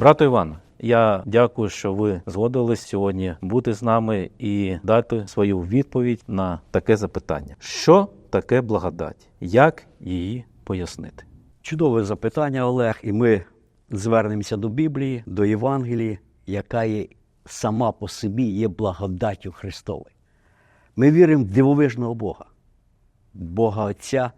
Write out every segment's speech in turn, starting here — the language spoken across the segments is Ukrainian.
Брате Іван, я дякую, що ви згодились сьогодні бути з нами і дати свою відповідь на таке запитання: що таке благодать? Як її пояснити? Чудове запитання, Олег, і ми звернемося до Біблії, до Євангелії, яка є сама по собі є благодаттю Христовою. Ми віримо в дивовижного Бога, Бога Отця,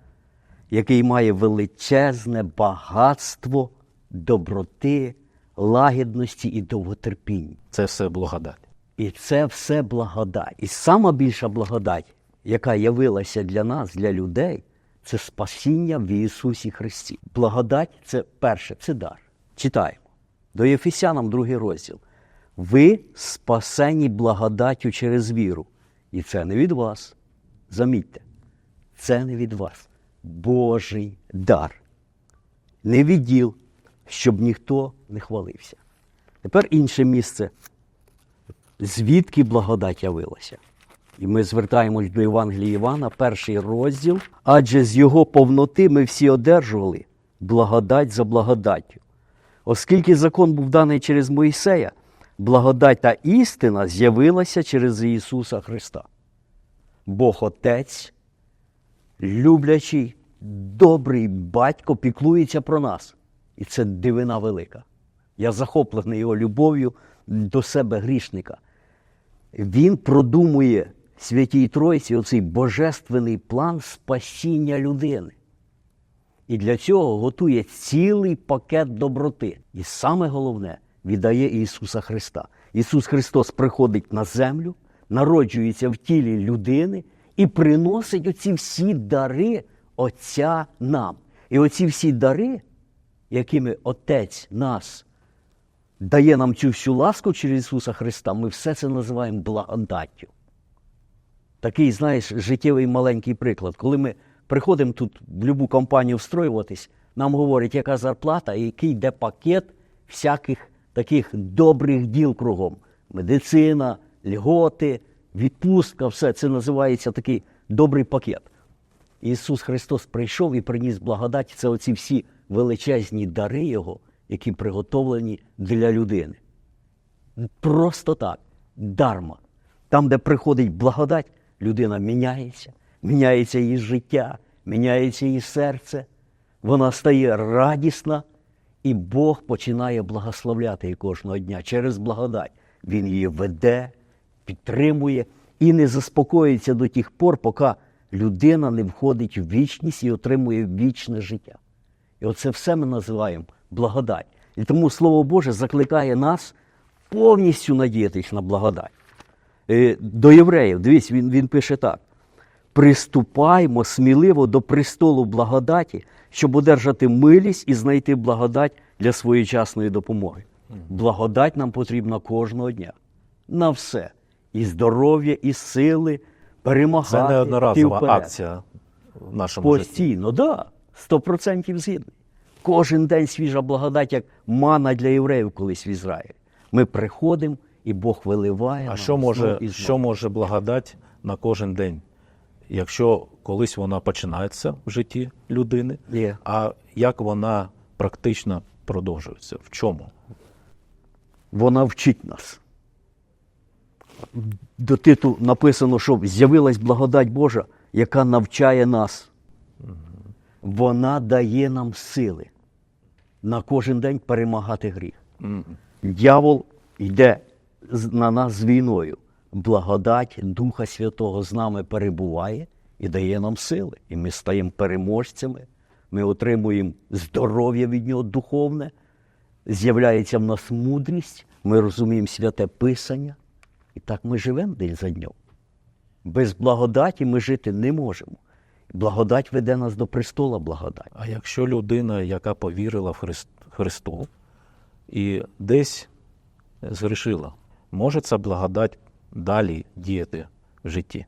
який має величезне багатство доброти, лагідності і довготерпіння. Це все благодать. І це все благодать. І сама більша благодать, яка явилася для нас, для людей, це спасіння в Ісусі Христі. Благодать це перше, це дар. Читаємо. До Єфесянам другий розділ. Ви спасені благодаттю через віру. І це не від вас. Замітьте, це не від вас. Божий дар. Не відділ, щоб ніхто не хвалився. Тепер інше місце звідки благодать явилася. І ми звертаємось до Євангелія Івана, перший розділ. Адже з його повноти ми всі одержували благодать за благодаттю. Оскільки закон був даний через Моїсея, благодать та істина з'явилася через Ісуса Христа. Бог Отець, люблячий, добрий батько піклується про нас. І це дивина велика. Я захоплений його любов'ю до себе грішника. Він продумує Святій Тройці оцей божественний план спасіння людини. І для цього готує цілий пакет доброти. І саме головне віддає Ісуса Христа. Ісус Христос приходить на землю, народжується в тілі людини і приносить оці всі дари Отця нам. І оці всі дари, якими Отець нас дає нам цю всю ласку через Ісуса Христа, ми все це називаємо благодаттю. Такий, знаєш, життєвий маленький приклад. Коли ми приходимо тут в будь-яку компанію встроюватись, нам говорять, яка зарплата і який йде пакет всяких таких добрих діл кругом. Медицина, льготи, відпустка, все це називається такий добрий пакет. Ісус Христос прийшов і приніс благодать. Це оці всі величезні дари Його, які приготовлені для людини. Просто так, дарма. Там, де приходить благодать, людина міняється, міняється її життя, міняється її серце, вона стає радісна, і Бог починає благословляти її кожного дня через благодать. Він її веде, підтримує і не заспокоїться до тих пор, поки людина не входить в вічність і отримує вічне життя. І оце все ми називаємо благодать. І тому Слово Боже закликає нас повністю надіятись на благодать. Е, До євреїв, дивіться, він, він пише так: приступаймо сміливо до престолу благодаті, щоб одержати милість і знайти благодать для своєчасної допомоги. Благодать нам потрібна кожного дня. На все. І здоров'я, і сили, перемагати. Це неодноразова акція в нашому житті. Постійно, да, 100% згідний. Кожен день свіжа благодать, як мана для євреїв колись в Ізраїлі. Ми приходимо, і Бог виливає. А що може, і що може благодать на кожен день, якщо колись вона починається в житті людини, Є. а як вона практично продовжується? В чому? Вона вчить нас. До титу написано, що з'явилась благодать Божа, яка навчає нас. Вона дає нам сили на кожен день перемагати гріх. Дьявол йде на нас з війною. Благодать Духа Святого з нами перебуває і дає нам сили. І ми стаємо переможцями, ми отримуємо здоров'я від нього духовне, з'являється в нас мудрість, ми розуміємо святе Писання. І так ми живемо день за днем. Без благодаті ми жити не можемо. Благодать веде нас до престола благодать. А якщо людина, яка повірила в Христ, Христу і десь згрішила, може ця благодать далі діяти в житті?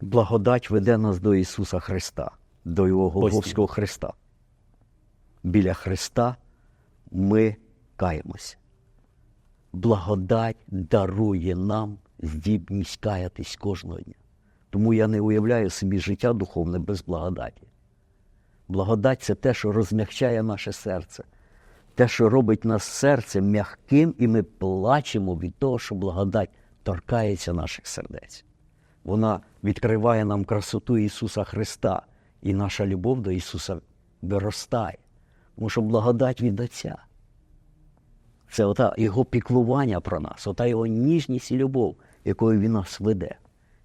Благодать веде нас до Ісуса Христа, до Його Голгофського Христа. Біля Христа ми каємося. Благодать дарує нам здібність каятись кожного дня. Тому я не уявляю собі життя духовне без благодаті. Благодать це те, що розмягчає наше серце, те, що робить нас серце м'яким, і ми плачемо від того, що благодать торкається наших сердець. Вона відкриває нам красоту Ісуса Христа, і наша любов до Ісуса виростає. Тому що благодать від Отця. Це ота його піклування про нас, ота його ніжність і любов, якою він нас веде.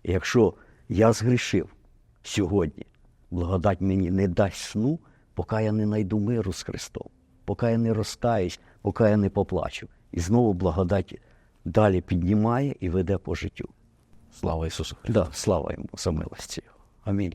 І якщо я згрішив сьогодні, благодать мені не дасть сну, поки я не найду миру з Христом, поки я не розкаюсь, поки я не поплачу. І знову благодать далі піднімає і веде по життю. Слава Ісусу Христу! Да, слава йому за милості. Амінь.